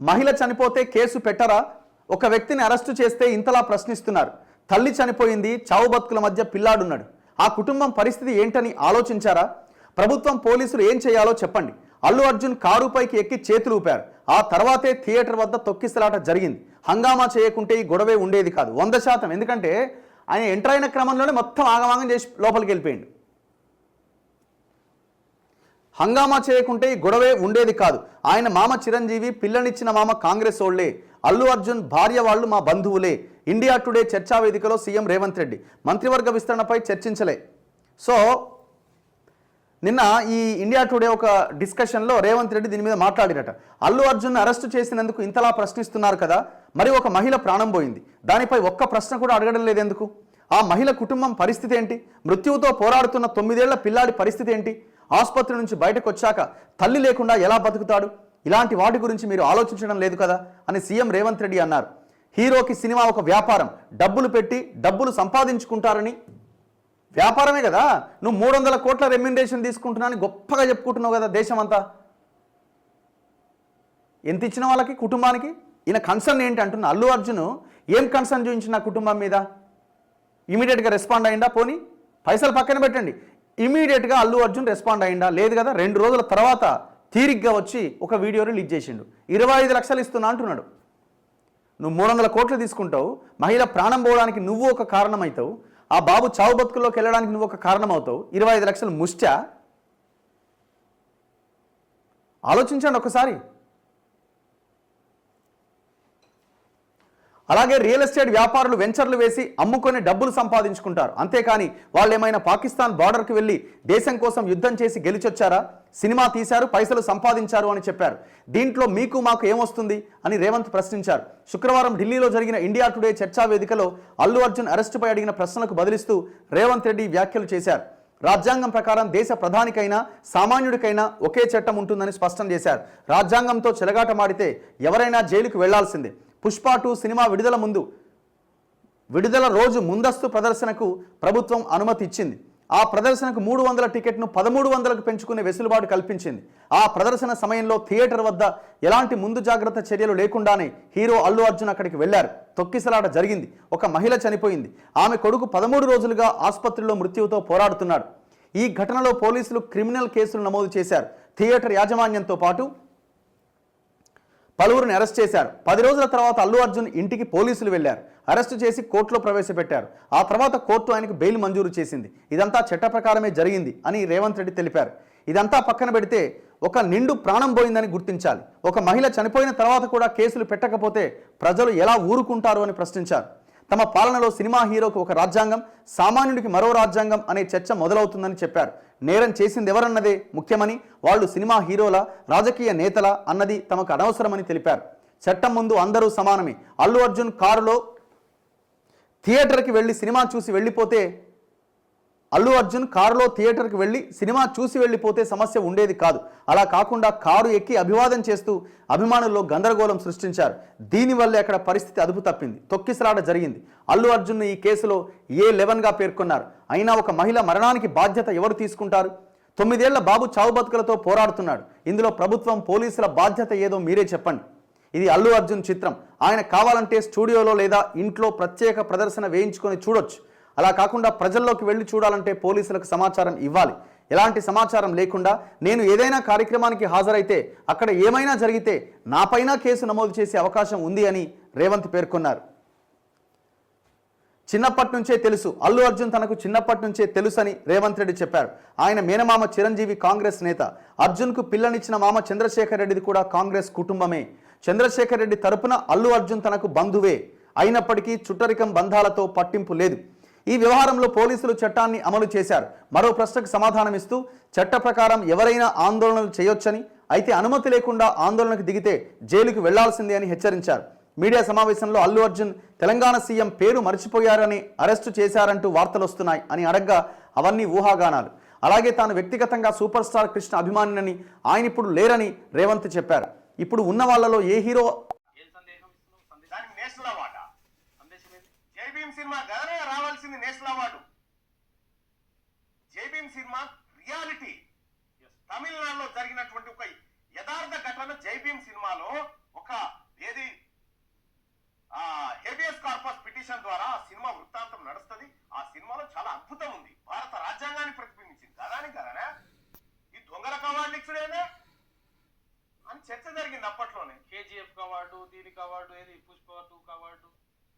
మహిళ చనిపోతే కేసు పెట్టరా? ఒక వ్యక్తిని అరెస్టు చేస్తే ఇంతలా ప్రశ్నిస్తున్నారు. తల్లి చనిపోయింది చావు బతుకుల మధ్య పిల్లాడున్నాడు. ఆ కుటుంబం పరిస్థితి ఏంటని ఆలోచించారా? ప్రభుత్వం పోలీసులు ఏం చేయాలో చెప్పండి. అల్లు అర్జున్ కారుపైకి ఎక్కి చేతులు ఊపారు. ఆ తర్వాతే థియేటర్ వద్ద తొక్కిసలాట జరిగింది. హంగామా చేయకుంటే ఈ గొడవే ఉండేది కాదు. వంద శాతం. ఎందుకంటే ఆయన ఎంటర్ అయిన క్రమంలోనే మొత్తం ఆగమాగం చేసి లోపలికి వెళ్ళిపోయిండు. హంగామా చేయకుంటే ఈ గొడవే ఉండేది కాదు. ఆయన మామ చిరంజీవి పిల్లనిచ్చిన మామ కాంగ్రెస్ ఓళ్ళే. అల్లు అర్జున్ భార్య వాళ్ళు మా బంధువులే. ఇండియా టుడే చర్చా వేదికలో సీఎం రేవంత్ రెడ్డి. మంత్రివర్గ విస్తరణపై చర్చించలే. సో నిన్న ఈ ఇండియా టుడే ఒక డిస్కషన్లో రేవంత్ రెడ్డి దీని మీద మాట్లాడినట అల్లు అర్జున్ అరెస్టు చేసినందుకు ఇంతలా ప్రశ్నిస్తున్నారు కదా మరి ఒక మహిళ ప్రాణం పోయింది. దానిపై ఒక్క ప్రశ్న కూడా అడగడం లేదెందుకు? ఆ మహిళ కుటుంబం పరిస్థితి ఏంటి? మృత్యువుతో పోరాడుతున్న తొమ్మిదేళ్ళ పిల్లాడి పరిస్థితి ఏంటి? ఆసుపత్రి నుంచి బయటకు వచ్చాక తల్లి లేకుండా ఎలా బతుకుతాడు? ఇలాంటి వాటి గురించి మీరు ఆలోచించడం లేదు కదా? అని సీఎం రేవంత్ రెడ్డి అన్నారు. హీరోకి సినిమా ఒక వ్యాపారం. డబ్బులు పెట్టి డబ్బులు సంపాదించుకుంటారని. వ్యాపారమే కదా? నువ్వు మూడు వందల కోట్ల రెమ్యునరేషన్ తీసుకుంటున్నాను గొప్పగా చెప్పుకుంటున్నావు కదా దేశం అంతా ఎంత ఇచ్చిన వాళ్ళకి? కుటుంబానికి? ఈయన కన్సర్న్ ఏంటి అంటున్న? అల్లు అర్జున్ ఏం కన్సర్న్ చూపించిన కుటుంబం మీద? ఇమీడియట్గా రెస్పాండ్ అయిందా? పోనీ? పైసలు పక్కన పెట్టండి. ఇమీడియట్గా అల్లు అర్జున్ రెస్పాండ్ అయిందా లేదు కదా రెండు రోజుల తర్వాత తీరిగ్గా వచ్చి ఒక వీడియో రిలీజ్ చేసిండు. ఇరవై ఐదు లక్షలు ఇస్తున్నా అంటున్నాడు. నువ్వు మూడు వందల కోట్లు తీసుకుంటావు మహిళ ప్రాణం పోవడానికి నువ్వు ఒక కారణం అవుతావు ఆ బాబు చావు బతుకుల్లోకి వెళ్ళడానికి నువ్వు ఒక కారణం అవుతావు ఇరవై ఐదు లక్షలు ముష్టా? ఆలోచించండి ఒకసారి. అలాగే రియల్ ఎస్టేట్ వ్యాపారులు వెంచర్లు వేసి అమ్ముకొని డబ్బులు సంపాదించుకుంటారు. అంతేకాని వాళ్ళు ఏమైనా పాకిస్తాన్ బార్డర్కి వెళ్ళి దేశం కోసం యుద్ధం చేసి గెలిచొచ్చారా? సినిమా తీశారు పైసలు సంపాదించారు అని చెప్పారు. దీంట్లో మీకు మాకు ఏమొస్తుంది? అని రేవంత్ ప్రశ్నించారు. శుక్రవారం ఢిల్లీలో జరిగిన ఇండియా టుడే చర్చా వేదికలో అల్లు అర్జున్ అరెస్టుపై అడిగిన ప్రశ్నలకు బదిలిస్తూ రేవంత్ రెడ్డి వ్యాఖ్యలు చేశారు. రాజ్యాంగం ప్రకారం దేశ ప్రధానికైనా సామాన్యుడికైనా ఒకే చట్టం ఉంటుందని స్పష్టం చేశారు. రాజ్యాంగంతో చెలగాటమాడితే ఎవరైనా జైలుకు వెళ్ళాల్సిందే. పుష్ప టూ సినిమా విడుదల ముందు విడుదల రోజు ముందస్తు ప్రదర్శనకు ప్రభుత్వం అనుమతి ఇచ్చింది. ఆ ప్రదర్శనకు మూడు వందల టికెట్ను పదమూడు వందలకు పెంచుకునే వెసులుబాటు కల్పించింది. ఆ ప్రదర్శన సమయంలో థియేటర్ వద్ద ఎలాంటి ముందు జాగ్రత్త చర్యలు లేకుండానే హీరో అల్లు అర్జున్ అక్కడికి వెళ్ళారు తొక్కిసలాట జరిగింది. ఒక మహిళ చనిపోయింది. ఆమె కొడుకు పదమూడు రోజులుగా ఆసుపత్రిలో మృత్యువుతో పోరాడుతున్నాడు. ఈ ఘటనలో పోలీసులు క్రిమినల్ కేసులు నమోదు చేశారు. థియేటర్ యాజమాన్యంతో పాటు పలువురిని అరెస్ట్ చేశారు. పది రోజుల తర్వాత అల్లు అర్జున్ ఇంటికి పోలీసులు వెళ్ళారు అరెస్టు చేసి కోర్టులో ప్రవేశపెట్టారు. ఆ తర్వాత కోర్టు ఆయనకు బెయిల్ మంజూరు చేసింది. ఇదంతా చట్ట ప్రకారమే జరిగింది అని రేవంత్ రెడ్డి తెలిపారు. ఇదంతా పక్కన పెడితే ఒక నిండు ప్రాణం పోయిందని గుర్తించాలి. ఒక మహిళ చనిపోయిన తర్వాత కూడా కేసులు పెట్టకపోతే ప్రజలు ఎలా ఊరుకుంటారు అని ప్రశ్నించారు. తమ పాలనలో సినిమా హీరోకు ఒక రాజ్యాంగం సామాన్యుడికి మరో రాజ్యాంగం అనే చర్చ మొదలవుతుందని చెప్పారు. నేరం చేసింది ఎవరన్నదే ముఖ్యమని వాళ్ళు సినిమా హీరోల రాజకీయ నేతల అన్నది తమకు అనవసరమని తెలిపారు. చట్టం ముందు అందరూ సమానమే. అల్లు అర్జున్ కారులో థియేటర్కి వెళ్ళి సినిమా చూసి వెళ్ళిపోతే అల్లు అర్జున్ కారులో థియేటర్కి వెళ్ళి సినిమా చూసి వెళ్ళిపోతే సమస్య ఉండేది కాదు. అలా కాకుండా కారు ఎక్కి అభివాదం చేస్తూ అభిమానుల్లో గందరగోళం సృష్టించారు. దీనివల్లే అక్కడ పరిస్థితి అదుపు తప్పింది. తొక్కిసలాట జరిగింది. అల్లు అర్జున్ ఈ కేసులో ఏ లెవెన్గా పేర్కొన్నారు. అయినా ఒక మహిళ మరణానికి బాధ్యత ఎవరు తీసుకుంటారు? తొమ్మిదేళ్ళ బాబు చావు బతుకులతో పోరాడుతున్నాడు. ఇందులో ప్రభుత్వం పోలీసుల బాధ్యత ఏదో మీరే చెప్పండి. ఇది అల్లు అర్జున్ చిత్రం. ఆయన కావాలంటే స్టూడియోలో లేదా ఇంట్లో ప్రత్యేక ప్రదర్శన వేయించుకొని చూడొచ్చు. అలా కాకుండా ప్రజల్లోకి వెళ్ళి చూడాలంటే పోలీసులకు సమాచారం ఇవ్వాలి. ఎలాంటి సమాచారం లేకుండా నేను ఏదైనా కార్యక్రమానికి హాజరైతే అక్కడ ఏమైనా జరిగితే నాపైన కేసు నమోదు చేసే అవకాశం ఉంది అని రేవంత్ పేర్కొన్నారు. చిన్నప్పటి నుంచే తెలుసు. అల్లు అర్జున్ తనకు చిన్నప్పటి నుంచే తెలుసని రేవంత్ రెడ్డి చెప్పారు. ఆయన మేనమామ చిరంజీవి కాంగ్రెస్ నేత. అర్జున్కు పిల్లనిచ్చిన మామ చంద్రశేఖర్ రెడ్డిది కూడా కాంగ్రెస్ కుటుంబమే. చంద్రశేఖర్ రెడ్డి తరపున అల్లు అర్జున్ తనకు బంధువే. అయినప్పటికీ చుట్టరికం బంధాలతో పట్టింపు లేదు. ఈ వ్యవహారంలో పోలీసులు చట్టాన్ని అమలు చేశారు. మరో ప్రశ్నకు సమాధానమిస్తూ చట్ట ప్రకారం ఎవరైనా ఆందోళనలు చేయొచ్చని అయితే అనుమతి లేకుండా ఆందోళనకు దిగితే జైలుకు వెళ్ళాల్సిందే అని హెచ్చరించారు. మీడియా సమావేశంలో అల్లు అర్జున్ తెలంగాణ సీఎం పేరు మర్చిపోయారని అరెస్టు చేశారంటూ వార్తలు వస్తున్నాయి అని అడగ్గా అవన్నీ ఊహాగానాలు. అలాగే తాను వ్యక్తిగతంగా సూపర్ స్టార్ కృష్ణ అభిమానినని ఆయన ఇప్పుడు లేరని రేవంత్ చెప్పారు. ఇప్పుడు ఉన్న వాళ్ళలో ఏ హీరో వచ్చింది national award. Jai Bhim cinema reality. తమిళనాడులో జరిగినటువంటి ఒక యథార్థ ఘటన జైభీం సినిమాలో ఒక ఏది? హేబియస్ కార్పస్ పిటిషన్ ద్వారా ఆ సినిమా వృత్తాంతం నడుస్తుంది. ఆ సినిమాలో చాలా అద్భుతం ఉంది. భారత రాజ్యాంగాన్ని ప్రతిబింబించింది. కదాని కదా ఈ దొంగల కవాళ్ళు ఇచ్చుడేనా అని చర్చ జరిగింది అప్పట్లోనే కేజీఎఫ్ కవాడు దీనికి అవార్డు ఏది? పుష్ప టూ కవాడు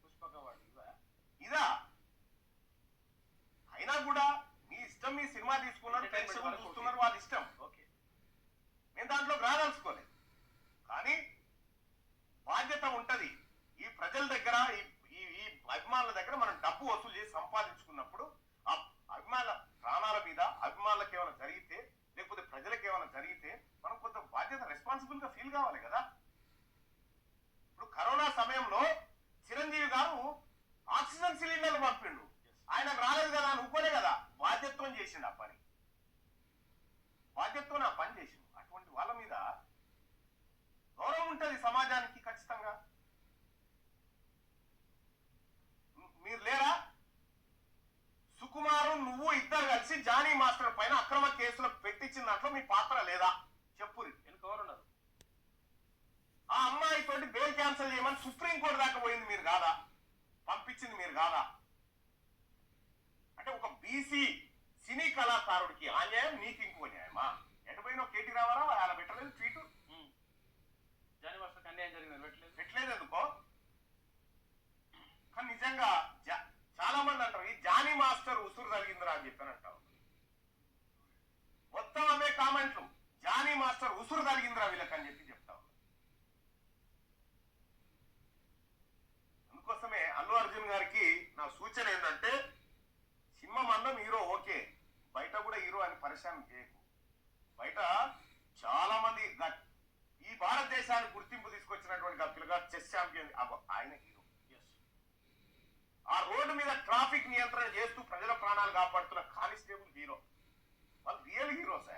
పుష్ప కవాడు ఇదా ఇదా? అయినా కూడా మీ ఇష్టం మీ సినిమా తీసుకున్నారు ప్రేక్షకులు చూస్తున్నారు వాళ్ళ ఇష్టం. ఓకే. నేను దాంట్లో రాదలుచుకోలేదు. కానీ బాధ్యత ఉంటది. ఈ ప్రజల దగ్గర ఈ ఈ అభిమానుల దగ్గర మనం డబ్బు వసూలు చేసి సంపాదించుకున్నప్పుడు ఆ అభిమానుల ప్రాణాల మీద అభిమానులకు ఏమైనా జరిగితే లేకపోతే ప్రజలకు ఏమైనా జరిగితే మనం కొంత బాధ్యత రెస్పాన్సిబుల్గా ఫీల్ కావాలి కదా ఇప్పుడు కరోనా సమయంలో చిరంజీవి గారు ఆక్సిజన్ సిలిండర్లు పంపిండు ఆయనకు రాలేదు కదా అని ఊరుకోలే కదా బాధ్యత్వం చేసిండు ఆ పని. బాధ్యతతో నా పని చేసిండు అటువంటి వాళ్ళ మీద గౌరవం ఉంటది సమాజానికి ఖచ్చితంగా. మీరు లేరా? సుకుమారు నువ్వు ఇద్దరు కలిసి జానీ మాస్టర్ పైన అక్రమ కేసులు పెట్టించిన దాంట్లో మీ పాత్ర లేదా? చెప్పురి వెనుక ఎవరు ఉన్నారు ఆ అమ్మాయి తోటి బెయిల్ క్యాన్సిల్ చేయమని సుప్రీంకోర్టు దాకా పోయింది మీరు కాదా? పంపించింది మీరు కాదా? నీకు ఇంకో న్యాయమా ఎటుపోయినా కేటీ రావారా అలా పెట్టలేదు ట్వీట్. జానీ మాస్టర్కి అన్యాయం జరిగిందని పెట్టలేదు పెట్టలేదు ఎందుకో కానీ నిజంగా చాలా మంది అంటారు ఈ జానీ మాస్టర్ ఉసురు జరిగిందిరా అని చెప్పాను అంటారు. మొత్తం అవే కామెంట్లు. జానీ మాస్టర్ ఉసురు జరిగిందిరా వీళ్ళకని చెప్పి చెప్తా ఉన్నారు. అందుకోసమే అల్లు అర్జున్ గారికి నా సూచన ఏంటంటే సినిమా మందం హీరో హీరో అని పరిశాన్ చేయకు. బయట చాలా మంది ఈ భారతదేశానికి గుర్తింపు తీసుకొచ్చినటువంటి ఆ పిల్లగా చెస్ ఛాంపియన్ ఆయన హీరో ఆ రోడ్డు మీద ట్రాఫిక్ నియంత్రణ చేస్తూ ప్రజల ప్రాణాలు కాపాడుతున్న కానిస్టేబుల్ హీరో. వాళ్ళు రియల్ హీరోస్?